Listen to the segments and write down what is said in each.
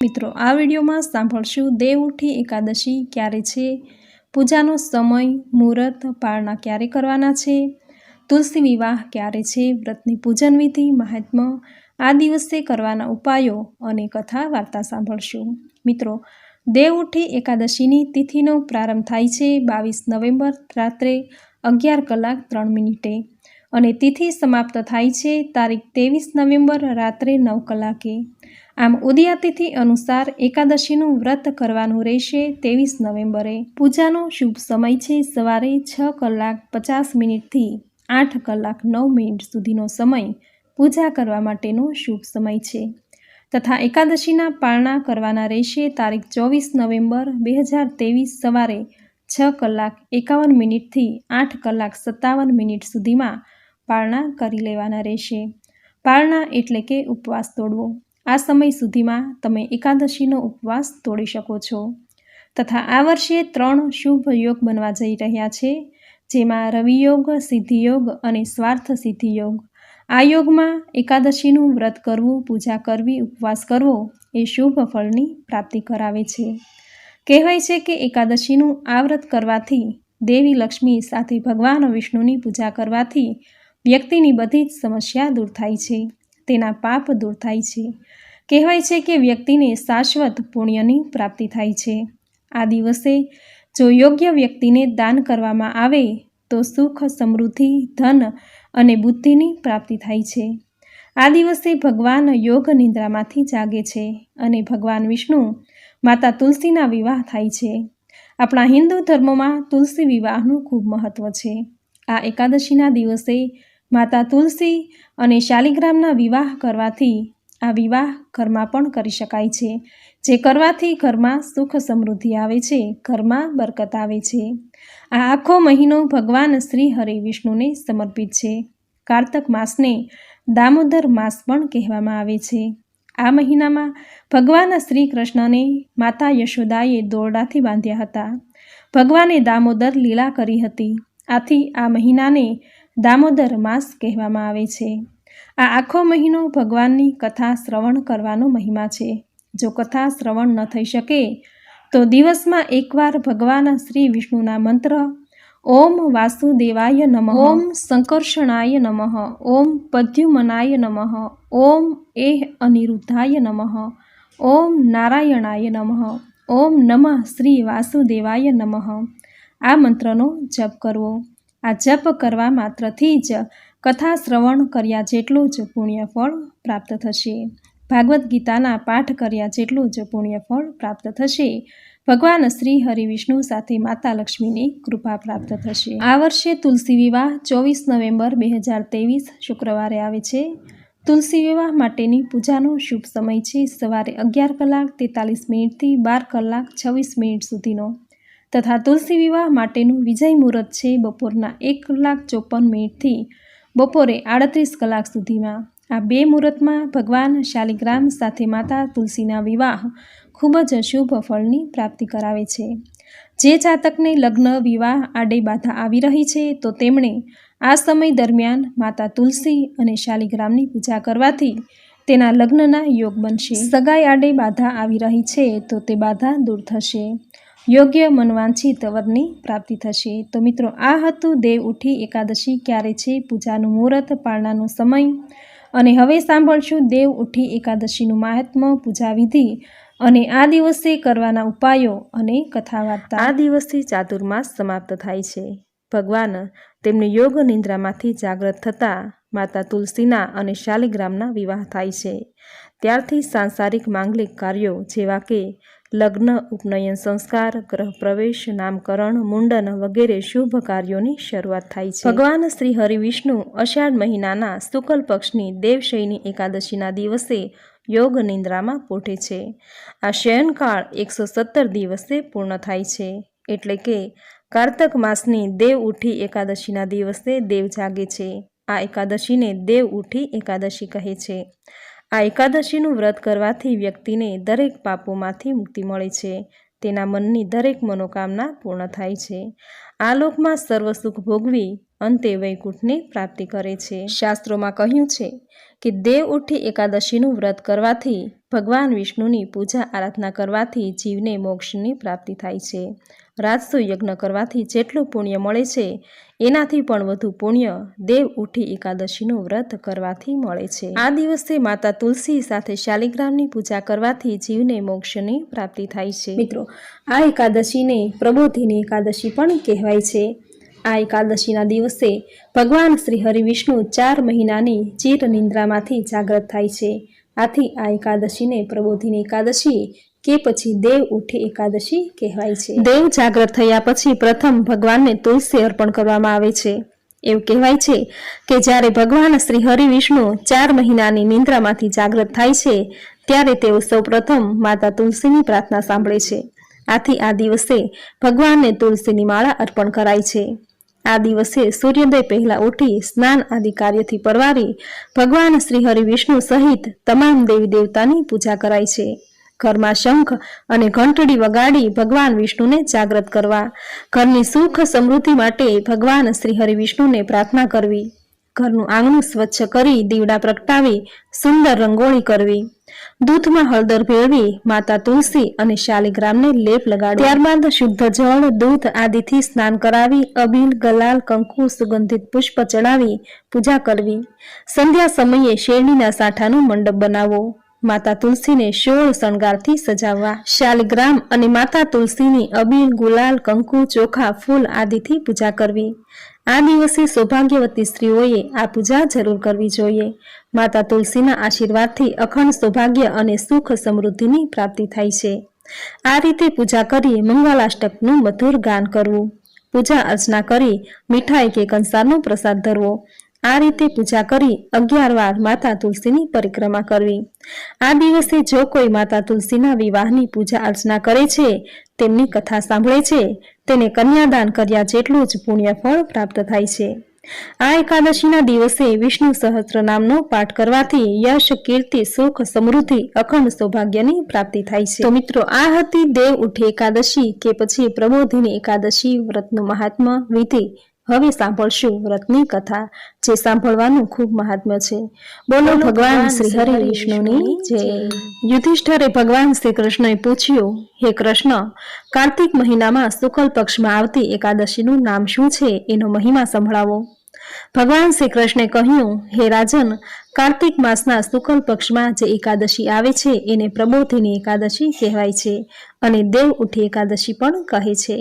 મિત્રો, આ વિડીયોમાં સાંભળશું દેવ ઉઠી એકાદશી ક્યારે છે, પૂજાનો સમય, મુહૂર્ત પાળના ક્યારે કરવાના છે, તુલસી વિવાહ ક્યારે છે, વ્રતની પૂજન વિધિ મહાત્મ્ય આ દિવસે કરવાના ઉપાયો અને કથા વાર્તા સાંભળશું. મિત્રો, દેવ ઉઠી એકાદશીની તિથિનો પ્રારંભ થાય છે બાવીસ નવેમ્બર રાત્રે અગિયાર કલાક ત્રણ મિનિટે અને તિથિ સમાપ્ત થાય છે તારીખ ત્રેવીસ નવેમ્બર રાત્રે નવ કલાકે. આમ ઉદયાતિથિ અનુસાર એકાદશીનું વ્રત કરવાનું રહેશે ત્રેવીસ નવેમ્બરે. પૂજાનો શુભ સમય છે સવારે છ કલાક પચાસ મિનિટથી આઠ કલાક નવ મિનિટ સુધીનો સમય પૂજા કરવા માટેનો શુભ સમય છે. તથા એકાદશીના પાળના કરવાના રહેશે તારીખ ચોવીસ નવેમ્બર બે હજાર ત્રેવીસ સવારે છ કલાક એકાવન મિનિટથી આઠ કલાક સત્તાવન મિનિટ સુધીમાં પાળના કરી લેવાના રહેશે. પાળના એટલે કે ઉપવાસ તોડવો. આ સમય સુધીમાં તમે એકાદશીનો ઉપવાસ તોડી શકો છો. તથા આ વર્ષે ત્રણ શુભ યોગ બનવા જઈ રહ્યા છે, જેમાં રવિયોગ, સિદ્ધિયોગ અને સ્વાર્થ સિદ્ધિયોગ. આ યોગમાં એકાદશીનું વ્રત કરવું, પૂજા કરવી, ઉપવાસ કરવો એ શુભ ફળની પ્રાપ્તિ કરાવે છે. કહેવાય છે કે એકાદશીનું આ વ્રત કરવાથી દેવી લક્ષ્મી સાથે ભગવાન વિષ્ણુની પૂજા કરવાથી વ્યક્તિની બધી જ સમસ્યા દૂર થાય છે. તેના પાપ દૂર થાય છે. કહેવાય છે કે વ્યક્તિને શાશ્વત પુણ્યની પ્રાપ્તિ થાય છે. આ દિવસે જો યોગ્ય વ્યક્તિને દાન કરવામાં આવે, તો સુખ, સમૃદ્ધિ, ધન અને બુદ્ધિની પ્રાપ્તિ થાય છે. આ દિવસે ભગવાન યોગ નિંદ્રામાંથી જાગે છે અને ભગવાન વિષ્ણુ માતા તુલસીના વિવાહ થાય છે. આપણા હિન્દુ ધર્મમાં તુલસી વિવાહનું ખૂબ મહત્ત્વ છે. આ એકાદશીના દિવસે માતા તુલસી અને શાલિગ્રામના વિવાહ કરવાથી આ વિવાહ ઘરમાં પણ કરી શકાય છે. જે કરવાથી ઘરમાં સુખ સમૃદ્ધિ આવે છે, ઘરમાં બરકત આવે છે. આ આખો મહિનો ભગવાન શ્રી હરિ વિષ્ણુને સમર્પિત છે. કારતક માસને દામોદર માસ પણ કહેવામાં આવે છે. આ મહિનામાં ભગવાન શ્રી કૃષ્ણને માતા યશોદાએ દોરડાથી બાંધ્યા હતા. ભગવાને દામોદર લીલા કરી હતી. આથી આ મહિનાને દામોદર માસ કહેવામાં આવે છે. આ આખો મહિનો ભગવાનની કથા શ્રવણ કરવાનો મહિમા છે. જો કથા શ્રવણ ન થઈ શકે, તો દિવસમાં એકવાર ભગવાન શ્રી વિષ્ણુના મંત્ર, ઓમ વાસુદેવાય નમઃ, ઓમ સંકર્ષણાય નમઃ, ઓમ પદ્યુમનાય નમઃ, ઓમ એહ અનિરુદ્ધાય નમઃ, ઓમ નારાયણાય નમઃ, ઓમ નમઃ શ્રી વાસુદેવાય નમઃ. આ મંત્રનો જપ કરવો. આ જપ કરવા માત્રથી જ કથા શ્રવણ કર્યા જેટલું જ પુણ્યફળ પ્રાપ્ત થશે. ભાગવદ્ ગીતાના પાઠ કર્યા જેટલું જ પુણ્યફળ પ્રાપ્ત થશે. ભગવાન શ્રી હરિવિષ્ણુ સાથે માતા લક્ષ્મીની કૃપા પ્રાપ્ત થશે. આ વર્ષે તુલસી વિવાહ ચોવીસ નવેમ્બર બે હજાર ત્રેવીસ શુક્રવારે આવે છે. તુલસી વિવાહ માટેની પૂજાનો શુભ સમય છે. સવારે અગિયાર કલાક તેતાલીસ મિનિટથી બાર કલાક છવ્વીસ મિનિટ સુધીનો તથા તુલસી વિવાહ માટેનું વિજય મુહૂર્ત છે બપોરના એક કલાક ચોપન મિનિટથી બપોરે આડત્રીસ કલાક સુધીમાં. આ બે મુહૂર્તમાં ભગવાન શાલિગ્રામ સાથે માતા તુલસીના વિવાહ ખૂબ જ શુભ ફળની પ્રાપ્તિ કરાવે છે. જે જાતકને લગ્ન, વિવાહ આડે બાધા આવી રહી છે, તો તેમણે આ સમય દરમિયાન માતા તુલસી અને શાલિગ્રામની પૂજા કરવાથી તેના લગ્નના યોગ બનશે. સગાઈ આડે બાધા આવી રહી છે, તો તે બાધા દૂર થશે. યોગ્ય મનવાંછિત વરની પ્રાપ્તિ થશે. તો મિત્રો, આ હતું દેવ ઉઠી એકાદશી, ક્યારે છે? પૂજાનું મુહૂર્ત પાળનાનો સમય. અને હવે સાંભળશું દેવ ઉઠી એકાદશીનું મહાત્મ્ય પૂજા વિધિ અને આ દિવસે કરવાના ઉપાયો અને કથા વાર્તા આ દિવસે ચાતુર્માસ સમાપ્ત થાય છે. ભગવાન તેમને યોગ નિંદ્રામાંથી જાગૃત થતાં માતા તુલસીના અને શાલિગ્રામના વિવાહ થાય છે. ત્યારથી સાંસારિક માંગલિક કાર્યો જેવા કે લગ્ન, ઉપનયન, સંસ્કાર, ગ્રહ પ્રવેશ, નામકરણ, મુંડન વગેરે શુભ કાર્યોની શરૂઆત થાય છે. ભગવાન શ્રી હરિવિષ્ણુ અષાઢ મહિનાના શુકલ પક્ષની દેવશયની એકાદશીના દિવસે યોગ નિંદ્રામાં પોઠે છે. આ શયનકાળ એકસો સત્તર દિવસે પૂર્ણ થાય છે. એટલે કે કારતક માસની દેવ ઉઠી એકાદશીના દિવસે દેવ જાગે છે. આ એકાદશીને દેવ ઉઠી એકાદશી કહે છે. આ એકાદશીનું વ્રત કરવાથી વ્યક્તિને દરેક પાપોમાંથી મુક્તિ મળે છે. તેના મનની દરેક મનોકામના પૂર્ણ થાય છે. આ લોકમાં સર્વ સુખ ભોગવી અંતે વૈકુંઠની પ્રાપ્તિ કરે છે. શાસ્ત્રોમાં કહ્યું છે કે દેવ ઉઠી એકાદશીનું વ્રત કરવાથી ભગવાન વિષ્ણુની પૂજા આરાધના કરવાથી જીવને મોક્ષની પ્રાપ્તિ થાય છે. રાજસુ યજ્ઞ કરવાથી જેટલું પુણ્ય મળે છે, એનાથી પણ વધુ પુણ્ય દેવ ઉઠી એકાદશીનું વ્રત કરવાથી મળે છે. આ દિવસે માતા તુલસી સાથે શાલિગ્રામની પૂજા કરવાથી જીવને મોક્ષની પ્રાપ્તિ થાય છે. મિત્રો, આ એકાદશીને પ્રબોધિની એકાદશી પણ કહેવાય છે. આ એકાદશીના દિવસે ભગવાન શ્રી હરિવિષ્ણુ ચાર મહિનાની ચીર નિંદ્રામાંથી જાગ્રત થાય છે. આથી આ એકાદશીને પ્રબોધિની એકાદશી કે પછી દેવ ઉઠી એકાદશી કહેવાય છે. દેવ જાગ્રત થયા પછી પ્રથમ ભગવાનને તુલસી અર્પણ કરવામાં આવે છે. એવું કહેવાય છે કે જ્યારે ભગવાન શ્રી હરિવિષ્ણુ ચાર મહિનાની નિંદ્રામાંથી જાગ્રત થાય છે, ત્યારે તેઓ સૌપ્રથમ માતા તુલસીની પ્રાર્થના સાંભળે છે. આથી આ દિવસે ભગવાનને તુલસીની માળા અર્પણ કરાય છે. આ દિવસે સૂર્યોદય પહેલા ઉઠી સ્નાન આદિ કાર્યથી પરવારી ભગવાન શ્રી હરિ વિષ્ણુ સહિત તમામ દેવી દેવતાની પૂજા કરાય છે. ઘરમાં શંખ અને ઘંટડી વગાડી ભગવાન વિષ્ણુને જાગ્રત કરવા, ઘરની સુખ સમૃદ્ધિ માટે ભગવાન શ્રી હરિ વિષ્ણુને પ્રાર્થના કરવી, ઘરનું આંગણું સ્વચ્છ કરી દીવડા પ્રગટાવી, સુંદર રંગોળી કરવી. દૂધમાં હળદર ભેળવી, માતા તુલસી અને શાલિગ્રામને લેપ લગાડવો ત્યારબાદ શુદ્ધ જળ, દૂધ આદિથી સ્નાન કરાવી, અબીલ, ગલાલ, કંકુ, સુગંધિત પુષ્પ ચડાવી, પૂજા કરવી. સંધ્યા સમયે શેરડીના સાંઠાનું મંડપ બનાવવો માતા તુલસીને શોળ શણગારથી સજાવવા, શાલગ્રામ અને માતા તુલસીની અબીલ ગુલાલ, કંકુ, ચોખા, ફૂલ આદિથી પૂજા કરવી. આ દિવસે સૌભાગ્યવતી સ્ત્રીઓએ આ પૂજા જરૂર કરવી જોઈએ. માતા તુલસીના આશીર્વાદથી અખંડ સૌભાગ્ય અને સુખ સમૃદ્ધિની પ્રાપ્તિ થાય છે. આ રીતે પૂજા કરી મંગલાષ્ટકનું મધુર ગાન કરવું. પૂજા અર્ચના કરી મીઠાઈ કે કંસારનો પ્રસાદ ધરવો. આ રીતે પૂજા કરી અગિયાર વાર માતા તુલસીની પરિક્રમા કરવી. આ દિવસે જો કોઈ માતા તુલસીના વિવાહની પૂજા અર્ચના કરે છે, તેમની કથા સાંભળે છે, તેને કન્યાદાન કર્યા જેટલું જ પુણ્ય પ્રાપ્ત થાય છે. આ એકાદશીના દિવસે વિષ્ણુ સહસ્ત્ર નામનો પાઠ કરવાથી યશ, કીર્તિ, સુખ, સમૃદ્ધિ, અખંડ સૌભાગ્યની પ્રાપ્તિ થાય છે. તો મિત્રો, આ હતી દેવ ઉઠી એકાદશી કે પછી પ્રબોધિની એકાદશી, વ્રતનું મહાત્મા વિધિ. હવે સાંભળશું વ્રતની કથા જે સાંભળવાનું ખૂબ મહાત્મ્ય છે. બોલો ભગવાન શ્રી હરિ વિષ્ણુની જય. યુધિષ્ઠરે ભગવાન શ્રી કૃષ્ણએ પૂછ્યું હે કૃષ્ણ કાર્તિક મહિનામાં શુકલ પક્ષમાં આવતી એકાદશીનું નામ શું છે? એનો મહિમા સંભળાવો. ભગવાન શ્રી કૃષ્ણે કહ્યું, હે રાજન, કાર્તિક માસના શુક્લ પક્ષમાં જે એકાદશી આવે છે, એને પ્રબોધિની એકાદશી કહેવાય છે અને દેવ ઉઠી એકાદશી પણ કહે છે.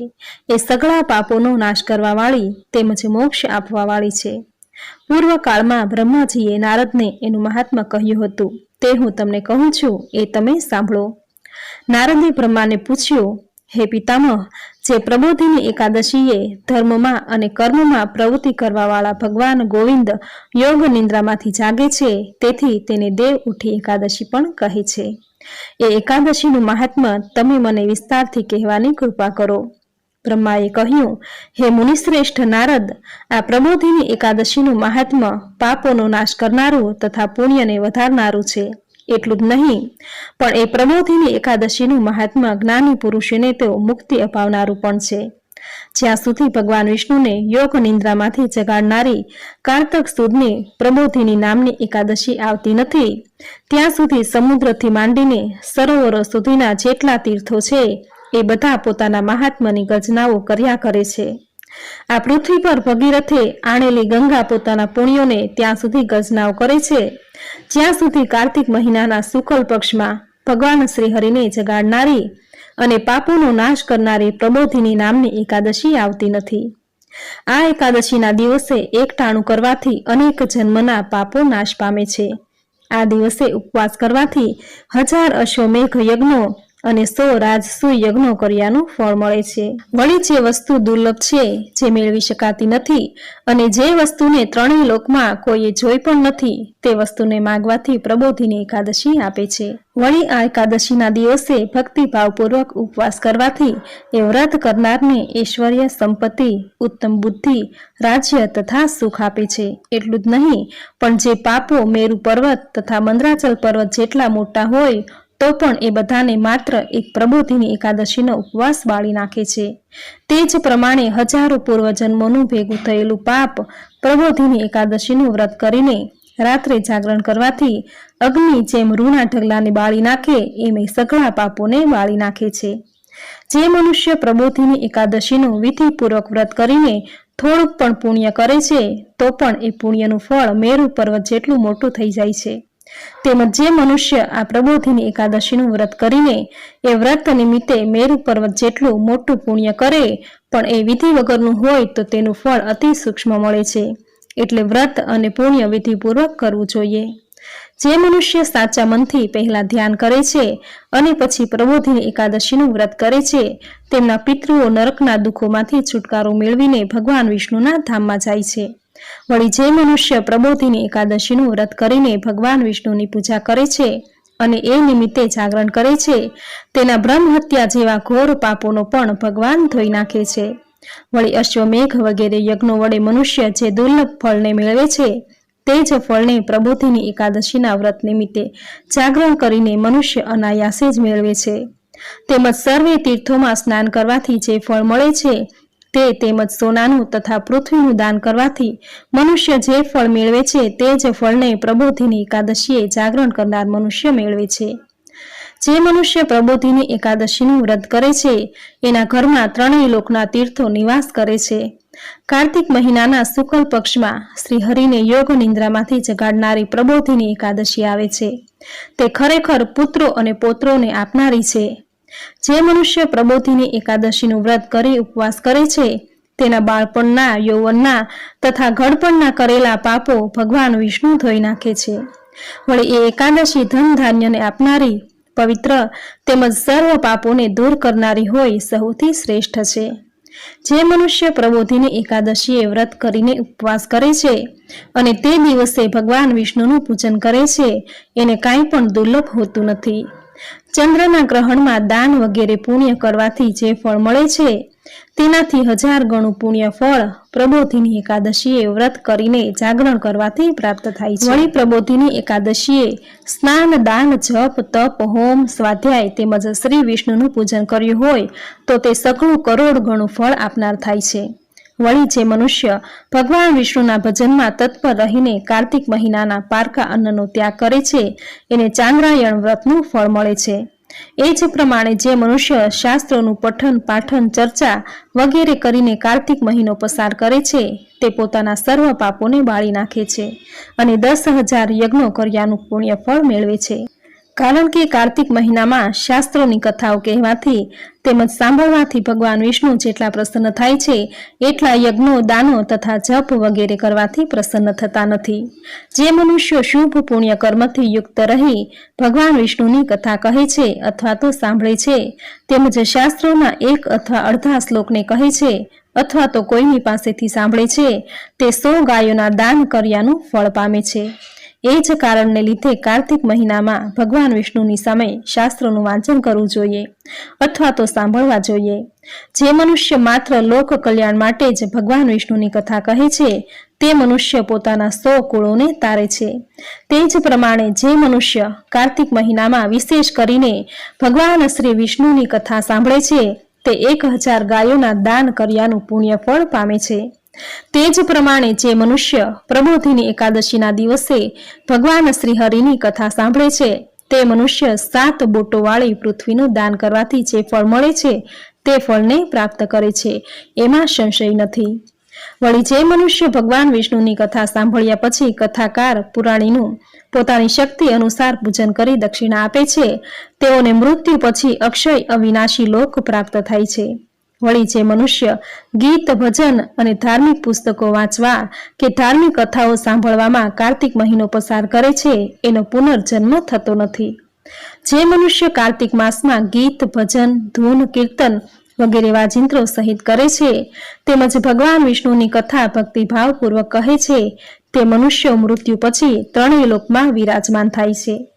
એ સગળા પાપોનો નાશ કરવા વાળી તેમજ મોક્ષ આપવા વાળી છે પૂર્વકાળમાં બ્રહ્માજીએ નારદને એનું મહાત્મા કહ્યું હતું. તે હું તમને કહું છું, એ તમે સાંભળો. નારદે બ્રહ્માને પૂછ્યું હે પિતામહ, જે પ્રબોધિની એકાદશીએ ધર્મમાં અને કર્મમાં પ્રવૃત્તિ કરવાવાળા ભગવાન ગોવિંદ યોગ નિંદ્રામાંથી જાગે છે, તેથી તેને દેવ ઉઠી એકાદશી પણ કહે છે. એ એકાદશીનું મહાત્મા તમે મને વિસ્તારથી કહેવાની કૃપા કરો. બ્રહ્માએ કહ્યું, હે મુનિશ્રેષ્ઠ નારદ, આ પ્રબોધિની એકાદશીનું મહાત્મા પાપોનો નાશ કરનારું તથા પુણ્યને વધારનારું છે. એટલું જ નહીં. પણ એ પ્રબોધિની એકાદશીનું મહાત્મા જ્ઞાની પુરુષોને તેઓ મુક્તિ અપાવનારું પણ છે. જ્યાં સુધી ભગવાન વિષ્ણુને યોગ નિંદ્રામાંથી જગાડનારી કારતક સુદની પ્રબોધિની નામની એકાદશી આવતી નથી, ત્યાં સુધી સમુદ્રથી માંડીને સરોવરો સુધીના જેટલા તીર્થો છે, એ બધા પોતાના મહાત્માની ગર્જનાઓ કર્યા કરે છે. આ પૃથ્વી પર ભગીરથે આણેલી ગંગા પોતાના પુણ્યોને ત્યાં સુધી ગજનાવ કરે છે. જ્યાં સુધી કાર્તિક મહિનાના શુકલ પક્ષમાં ભગવાન શ્રીહરિને જગાડનારી અને પાપોનો નાશ કરનારી પ્રબોધિની નામની એકાદશી આવતી નથી. આ એકાદશીના દિવસે એકટાણું કરવાથી અનેક જન્મના પાપો નાશ પામે છે. આ દિવસે ઉપવાસ કરવાથી હજાર અશ્વમેઘ યજ્ઞો અને સો રાજસુ યજ્ઞો કર્યાનું ફળ મળે છે. વળી જે વસ્તુ દુર્લભ છે, જે મેળવી શકાતી નથી, અને જે વસ્તુને ત્રણેય લોકમાં કોઈએ જોઈ પણ નથી, તે વસ્તુને માગવાથી પ્રબોધિની એકાદશી આપે છે. વળી આ એકાદશીના દિવસે ભક્તિભાવપૂર્વક ઉપવાસ કરવાથી એ વ્રત કરનારને ઐશ્વર્ય, સંપત્તિ, ઉત્તમ બુદ્ધિ, રાજ્ય તથા સુખ આપે છે. એટલું જ નહીં, પણ જે પાપો મેરુ પર્વત તથા મંદ્રાચલ પર્વત જેટલા મોટા હોય તો પણ એ બધાને માત્ર એક પ્રબોધિની એકાદશીનો ઉપવાસ બાળી નાખે છે. તે જ પ્રમાણે હજારો પૂર્વજન્મોનું ભેગું થયેલું પાપ પ્રબોધિની એકાદશીનું વ્રત કરીને રાત્રે જાગરણ કરવાથી અગ્નિ જેમ ઋણા ઢગલાને બાળી નાખે, એમ એ સઘળા પાપોને બાળી નાખે છે. જે મનુષ્ય પ્રબોધિની એકાદશીનું વિધિપૂર્વક વ્રત કરીને થોડુંક પણ પુણ્ય કરે છે, તો પણ એ પુણ્યનું ફળ મેરુ પર્વત જેટલું મોટું થઈ જાય છે. તેમજ જે મનુષ્ય આ પ્રબોધિની એકાદશીનું વ્રત કરીને એ વ્રત નિમિત્તે મેરુ પર્વત જેટલું મોટું પુણ્ય કરે, પણ એ વિધિ વગરનું હોય તો તેનું ફળ અતિ સૂક્ષ્મ મળે છે. એટલે વ્રત અને પુણ્ય વિધિપૂર્વક કરવું જોઈએ. જે મનુષ્ય સાચા મનથી પહેલા ધ્યાન કરે છે અને પછી પ્રબોધિની એકાદશીનું વ્રત કરે છે, તેમના પિતૃઓ નરકના દુઃખોમાંથી છુટકારો મેળવીને ભગવાન વિષ્ણુના ધામમાં જાય છે. વળી જે મનુષ્ય પ્રબોધિની એકાદશીનું વ્રત કરીને ભગવાન વિષ્ણુની પૂજા કરે છે અને એ નિમિત્તે જાગરણ કરે છે, તેના બ્રહ્મ જેવા ઘોર પાપોનો પણ ભગવાન ધોઈ નાખે છે. વળી અશ્વમેઘ વગેરે યજ્ઞો વડે મનુષ્ય જે દુર્લભ ફળને મેળવે છે, તે જ ફળને પ્રબોધિની એકાદશીના વ્રત નિમિત્તે જાગરણ કરીને મનુષ્ય અનાયાસે જ મેળવે છે. તેમજ સર્વે તીર્થોમાં સ્નાન કરવાથી જે ફળ મળે છે તે તેમજ સોનાનું તથા પૃથ્વીનું દાન કરવાથી મનુષ્ય જે ફળ મેળવે છે તે જ ફળને પ્રબોધિની એકાદશીએ જાગરણ કરનાર મનુષ્ય મેળવે છે. જે મનુષ્ય પ્રબોધિની એકાદશીનું વ્રત કરે છે, એના ઘરમાં ત્રણેય લોકના તીર્થો નિવાસ કરે છે. કાર્તિક મહિનાના શુકલ પક્ષમાં શ્રી હરિને યોગ નિંદ્રામાંથી જગાડનારી પ્રબોધિની એકાદશી આવે છે. તે ખરેખર પુત્રો અને પોત્રોને આપનારી છે. જે મનુષ્ય પ્રબોધિની એકાદશીનું વ્રત કરી ઉપવાસ કરે છે, તેના બાળપણના, યૌવનના તથા ઘડપણના કરેલા પાપો ભગવાન વિષ્ણુ ધોઈ નાખે છે. વળી એ એકાદશી ધન ધાન્યને આપનારી પવિત્ર તેમજ સર્વ પાપોને દૂર કરનારી હોય સૌથી શ્રેષ્ઠ છે. જે મનુષ્ય પ્રબોધિની એકાદશીએ વ્રત કરીને ઉપવાસ કરે છે અને તે દિવસે ભગવાન વિષ્ણુનું પૂજન કરે છે, એને કાંઈ પણ દુર્લભ હોતું નથી. ચંદ્રના ગ્રહણમાં દાન વગેરે પુણ્ય કરવાથી જે ફળ મળે છે, તેનાથી હજાર ગણું પુણ્ય ફળ પ્રબોધિની એકાદશીએ વ્રત કરીને જાગરણ કરવાથી પ્રાપ્ત થાય છે. વળી પ્રબોધિની એકાદશીએ સ્નાન, દાન, જપ, તપ, હોમ, સ્વાધ્યાય તેમજ શ્રી વિષ્ણુનું પૂજન કર્યું હોય, તો તે સઘળું કરોડ ગણું ફળ આપનાર થાય છે. વળી જે મનુષ્ય ભગવાન વિષ્ણુના ભજનમાં તત્પર રહીને કાર્તિક મહિનાના પારકા અન્નનો ત્યાગ કરે છે, એને ચાંદ્રાયણ વ્રતનું ફળ મળે છે. એ જ પ્રમાણે જે મનુષ્ય શાસ્ત્રોનું પઠન, પાઠન, ચર્ચા વગેરે કરીને કાર્તિક મહિનો પસાર કરે છે, તે પોતાના સર્વ પાપોને બાળી નાખે છે અને દસ હજાર યજ્ઞો કર્યાનું પુણ્ય ફળ મેળવે છે. કારણ કે કાર્તિક મહિનામાં શાસ્ત્રોની કથાઓ કહેવાથી તેમજ સાંભળવાથી ભગવાન વિષ્ણુ જેટલા પ્રસન્ન થાય છે, એટલા યજ્ઞો, દાનો તથા જપ વગેરે કરવાથી પ્રસન્ન થતા નથી. જે મનુષ્યો શુભ પુણ્ય કર્મથી યુક્ત રહી ભગવાન વિષ્ણુની કથા કહે છે અથવા તો સાંભળે છે, તેમજ શાસ્ત્રોના એક અથવા અડધા શ્લોકને કહે છે અથવા તો કોઈની પાસેથી સાંભળે છે, તે સો ગાયોના દાન કર્યાનું ફળ પામે છે. એ જ કારણને લીધે કાર્તિક મહિનામાં ભગવાન વિષ્ણુની સામે શાસ્ત્રોનું વાંચન કરવું જોઈએ અથવા તો સાંભળવા જોઈએ. જે મનુષ્ય માત્ર લોક કલ્યાણ માટે જ ભગવાન વિષ્ણુની કથા કહે છે, તે મનુષ્ય પોતાના સો કુળોને તારે છે. તે જ પ્રમાણે જે મનુષ્ય કાર્તિક મહિનામાં વિશેષ કરીને ભગવાન શ્રી વિષ્ણુની કથા સાંભળે છે, તે એક હજાર ગાયોના દાન કર્યાનું પુણ્ય ફળ પામે છે. તે જ પ્રમાણે જે મનુષ્ય પ્રબોધિની એકાદશીના દિવસે ભગવાન શ્રીહરિની કથા સાંભળે છે, તે મનુષ્ય સાત બોટોવાળી પૃથ્વીનું દાન કરવાથી જે ફળ મળે છે, તે ફળને પ્રાપ્ત કરે છે, એમાં સંશય નથી. વળી જે મનુષ્ય ભગવાન વિષ્ણુની કથા સાંભળ્યા પછી કથાકાર પુરાણીનું પોતાની શક્તિ અનુસાર પૂજન કરી દક્ષિણા આપે છે, તેઓને મૃત્યુ પછી અક્ષય અવિનાશી લોક પ્રાપ્ત થાય છે. વળી જે મનુષ્ય ગીત, ભજન અને ધાર્મિક પુસ્તકો વાંચવા કે ધાર્મિક કથાઓ સાંભળવામાં કાર્તિક મહિનો પસાર કરે છે, એનો પુનર્જન્મ થતો નથી. જે મનુષ્ય કાર્તિક માસમાં ગીત, ભજન, ધૂન, કીર્તન વગેરે વાજિંત્રો સહિત કરે છે, તેમજ ભગવાન વિષ્ણુની કથા ભક્તિભાવપૂર્વક કહે છે, તે મનુષ્યો મૃત્યુ પછી ત્રણેય લોકમાં વિરાજમાન થાય છે.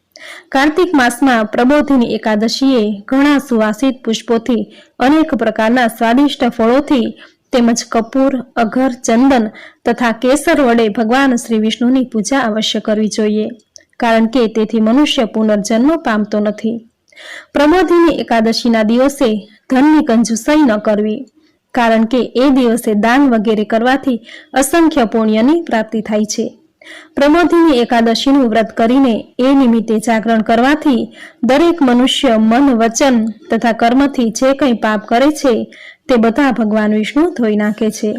કાર્તિક માસમાં પ્રબોધિની એકાદશીએ ઘણા સુવાસિત પુષ્પોથી અનેક પ્રકારના સ્વાદિષ્ટ ફળોથી તેમજ કપૂર અઘર ચંદન તથા કેસર વડે ભગવાન શ્રી વિષ્ણુની પૂજા અવશ્ય કરવી જોઈએ, કારણ કે તેથી મનુષ્ય પુનર્જન્મ પામતો નથી. પ્રબોધિની એકાદશીના દિવસે ધનની કંજુસાઈ ન કરવી, કારણ કે એ દિવસે દાન વગેરે કરવાથી અસંખ્ય પુણ્યની પ્રાપ્તિ થાય છે. પ્રમોદીની એકાદશીનું વ્રત કરીને એ નિમિત્તે જાગરણ કરવાથી દરેક મનુષ્ય મન, વચન તથા કર્મથી જે કંઈ પાપ કરે છે, તે બધા ભગવાન વિષ્ણુ ધોઈ નાખે છે.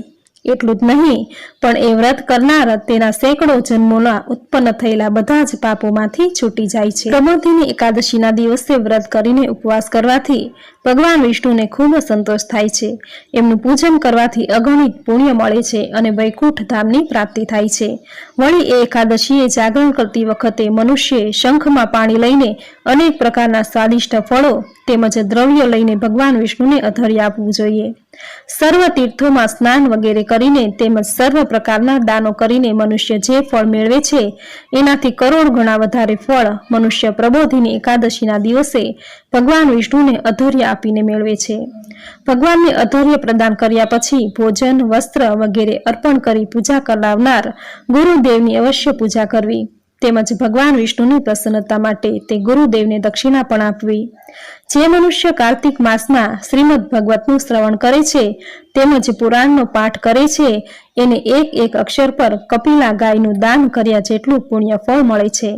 એટલું જ નહીં, પણ એ વ્રત કરનાર તેના સેંકડો જન્મોના ઉત્પન્ન થયેલા બધા જ પાપોમાંથી છૂટી જાય છે. પ્રમોદિની એકાદશીના દિવસે વ્રત કરીને ઉપવાસ કરવાથી ભગવાન વિષ્ણુને ખૂબ સંતોષ થાય છે. એમનું પૂજન કરવાથી અગણિત પુણ્ય મળે છે અને વૈકુંઠ ધામની પ્રાપ્તિ થાય છે. વળી એ એકાદશીએ જાગરણ કરતી વખતે મનુષ્યએ શંખમાં પાણી લઈને અનેક પ્રકારના સ્વાદિષ્ટ ફળો તેમજ દ્રવ્ય લઈને ભગવાન વિષ્ણુને અધર્ય આપવું જોઈએ. સર્વ તીર્થોમાં સ્નાન વગેરે કરીને તેમજ સર્વ પ્રકારના દાનો કરીને મનુષ્ય જે ફળ મેળવે છે, એનાથી કરોડ ગણા વધારે ફળ મનુષ્ય પ્રબોધિની એકાદશીના દિવસે ભગવાન વિષ્ણુને અધર્ય આપીને મેળવે છે. ભગવાનને અધર્ય પ્રદાન કર્યા પછી ભોજન, વસ્ત્ર વગેરે અર્પણ કરી પૂજા કરાવનાર ગુરુદેવની અવશ્ય પૂજા કરવી તેમજ ભગવાન વિષ્ણુની પ્રસન્નતા માટે તે ગુરુદેવને દક્ષિણા પણ આપવી. જે મનુષ્ય કાર્તિક માસમાં શ્રીમદ ભગવતનું શ્રવણ કરે છે તેમજ પુરાણનો પાઠ કરે છે, એને એક એક અક્ષર પર કપિલા ગાયનું દાન કર્યા જેટલું પુણ્ય ફળ મળે છે.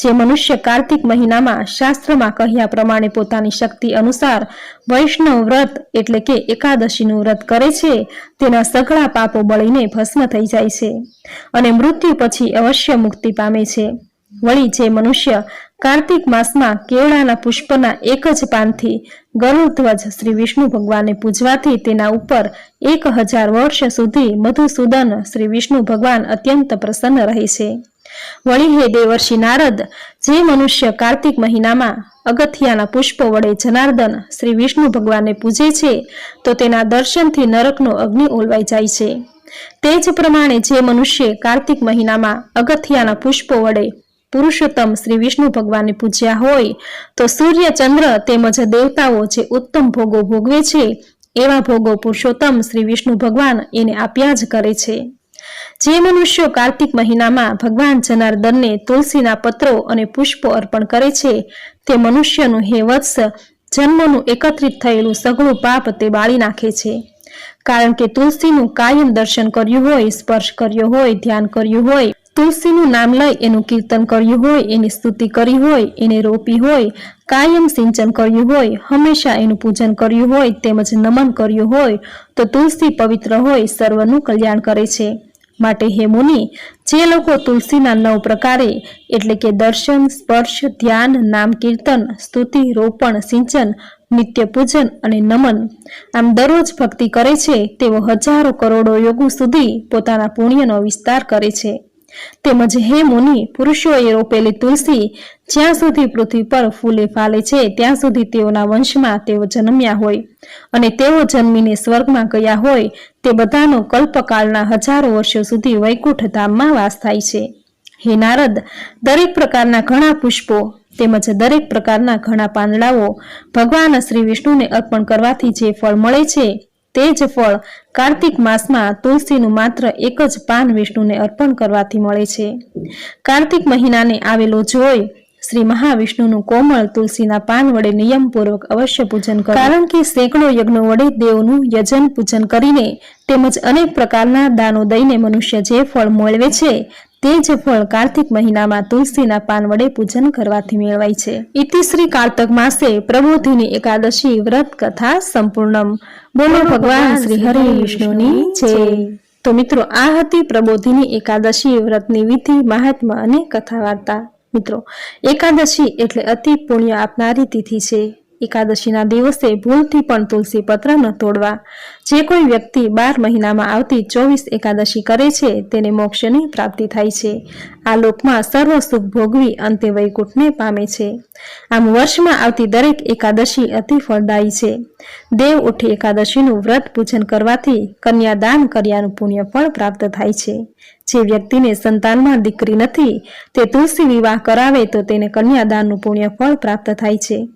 જે મનુષ્ય કાર્તિક મહિનામાં શાસ્ત્રમાં કહ્યા પ્રમાણે પોતાની શક્તિ અનુસાર વૈષ્ણવ વ્રત એટલે કે એકાદશીનું વ્રત કરે છે, તેના સઘળા પાપો બળીને ભસ્મ થઈ જાય છે અને મૃત્યુ પછી અવશ્ય મુક્તિ પામે છે. વળી જે મનુષ્ય કાર્તિક માસમાં કેળાના પુષ્પના એક જ પાનથી ગરુડધ્વજ શ્રી વિષ્ણુ ભગવાનને પૂજવાથી તેના ઉપર એક હજાર વર્ષ સુધી મધુસૂદન શ્રી વિષ્ણુ ભગવાન અત્યંત પ્રસન્ન રહે છે. વળી હે દેવર્ષિ નારદ, જે મનુષ્ય કાર્તિક મહિનામાં અગથિયાના પુષ્પો વડે જનાર્દન શ્રી વિષ્ણુ ભગવાનને પૂજે છે, તો તેના દર્શનથી નરકનો અગ્નિ ઓલવાઈ જાય છે. તે જ પ્રમાણે જે મનુષ્ય કાર્તિક મહિનામાં અગથિયાના પુષ્પો વડે પુરુષોત્તમ શ્રી વિષ્ણુ ભગવાનને પૂજ્યા હોય, તો સૂર્ય ચંદ્ર તેમજ દેવતાઓ જે ઉત્તમ ભોગો ભોગવે છે, એવા ભોગો પુરુષોત્તમ શ્રી વિષ્ણુ ભગવાન એને આપ્યા જ કરે છે. જે મનુષ્યો કાર્તિક મહિનામાં ભગવાન જનાર્દનને તુલસીના પત્રો અને પુષ્પો અર્પણ કરે છે, તે મનુષ્યનું હે વત્સ જન્મનું એકત્રિત થયેલું સઘળું પાપ તે બાળી નાખે છે. કારણ કે તુલસીનું કાયમ દર્શન કર્યું હોય, સ્પર્શ કર્યો હોય, ધ્યાન કર્યું હોય, તુલસીનું નામ લઈ એનું કીર્તન કર્યું હોય, એની સ્તુતિ કરી હોય, એને રોપી હોય, કાયમ સિંચન કર્યું હોય, હંમેશા એનું પૂજન કર્યું હોય, તેમજ નમન કર્યું હોય, તો તુલસી પવિત્ર હોય, સર્વનું કલ્યાણ કરે છે. માટે હે મુનિ, જે લોકો તુલસીના નવ પ્રકારે, એટલે કે દર્શન, સ્પર્શ, ધ્યાન, નામ કીર્તન, સ્તુતિ, રોપણ, સિંચન, નિત્ય પૂજન અને નમન, આમ દરરોજ ભક્તિ કરે છે તેઓ હજારો કરોડો યોગો સુધી પોતાના પુણ્યનો વિસ્તાર કરે છે. તેમજ હે મુનિ, પુરુષોએ રોપેલી તુલસી જ્યાં સુધી પૃથ્વી પર ફૂલે ફાલે છે, ત્યાં સુધી તેઓના વંશમાં તેઓ જન્મ્યા હોય અને તેઓ જન્મીને સ્વર્ગમાં ગયા હોય, તે બધાનો કલ્પકાળના હજારો વર્ષો સુધી વૈકુંઠ ધામમાં વાસ થાય છે. હે નારદ, દરેક પ્રકારના ઘણા પુષ્પો તેમજ દરેક પ્રકારના ઘણા પાંદડાઓ ભગવાન શ્રી વિષ્ણુને અર્પણ કરવાથી જે ફળ મળે છે તે જ ફળ કાર્તિક માસમાં તુલસીનું માત્ર એક જ પાન વિષ્ણુને અર્પણ કરવાથી મળે છે. કાર્તિક મહિનાને આવેલો જોઈ શ્રી મહાવિષ્ણુનું કોમળ તુલસીના પાન વડે નિયમપૂર્વક અવશ્ય પૂજન કરો. કારણ કે સેંકડો યજ્ઞો વડે દેવનું યજન પૂજન કરીને તેમજ અનેક પ્રકારના દાનો દઈને મનુષ્ય જે ફળ મેળવે છે તે જ ફળ કાર્તિક મહિનામાં તુલસીના પાન વડે પૂજન કરવાથી મેળવાય છે. ઇતિશ્રી કાર્તક માસે પ્રબોધિની એકાદશી વ્રત કથા સંપૂર્ણમ. બોલો ભગવાન શ્રી હરિ વિષ્ણુની જય. તો મિત્રો આ હતી પ્રબોધિની એકાદશી વ્રતની વિધિ મહાત્મા અને કથા વાર્તા મિત્રો એકાદશી એટલે અતિ પુણ્ય આપનારી તિથિ છે. એકાદશીના દિવસે ભૂલથી પણ તુલસી પત્ર ન તોડવા. જે કોઈ વ્યક્તિ બાર મહિનામાં આવતી ચોવીસ એકાદશી કરે છે, તેને મોક્ષની પ્રાપ્તિ થાય છે. આ લોકમાં સર્વ સુખ ભોગવી અંતે વૈકુંઠને પામે છે. આમ વર્ષમાં આવતી દરેક એકાદશી અતિ ફળદાયી છે. દેવ ઉઠી એકાદશીનું વ્રત પૂજન કરવાથી કન્યાદાન કર્યાનું પુણ્ય પણ પ્રાપ્ત થાય છે. જે વ્યક્તિને સંતાનમાં દીકરી નથી, તે તુલસી વિવાહ કરાવે તો તેને કન્યાદાનનું પુણ્ય ફળ પ્રાપ્ત થાય છે.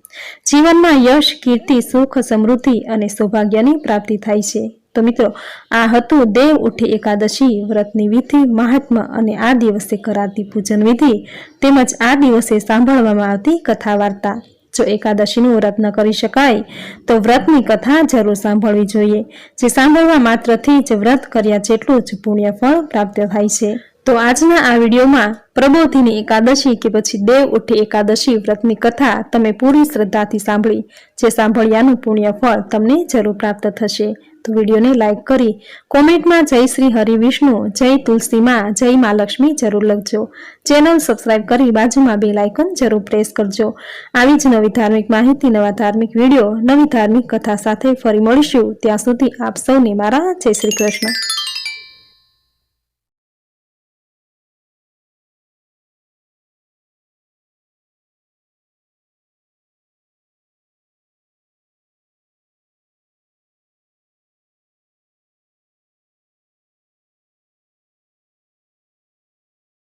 જીવનમાં યશ, કીર્તિ, સુખ, સમૃદ્ધિ અને સૌભાગ્યની પ્રાપ્તિ થાય છે. તો મિત્રો, આ હતું દેવ ઉઠે એકાદશી વ્રતની વિધિ, મહાત્મા અને આ દિવસે કરાતી પૂજન વિધિ. તેમજ આ દિવસે સાંભળવામાં આવતી કથા વાર્તા જો એકાદશીનું વ્રત ન કરી શકાય, તો વ્રતની કથા જરૂર સાંભળવી જોઈએ. જે સાંભળવા માત્રથી જ વ્રત કર્યા જેટલું જ પુણ્ય ફળ પ્રાપ્ત થાય છે. તો આજના આ વિડીયોમાં પ્રબોધિની એકાદશી કે પછી દેવ ઉઠી એકાદશી વ્રતની કથા તમે પૂરી શ્રદ્ધાથી સાંભળી, જે સાંભળ્યાનું પુણ્ય ફળ તમને જરૂર પ્રાપ્ત થશે. તો વિડીયોને લાઈક કરી કોમેન્ટમાં જય શ્રી હરિ વિષ્ણુ, જય તુલસીમાં જય મા લક્ષ્મી જરૂર લખજો. ચેનલ સબસ્ક્રાઇબ કરી બાજુમાં બે લાઇકન જરૂર પ્રેસ કરજો. આવી જ નવી ધાર્મિક માહિતી, નવા ધાર્મિક વીડિયો, નવી ધાર્મિક કથા સાથે ફરી મળીશું. ત્યાં સુધી આપ સૌને મારા જય શ્રી કૃષ્ણ.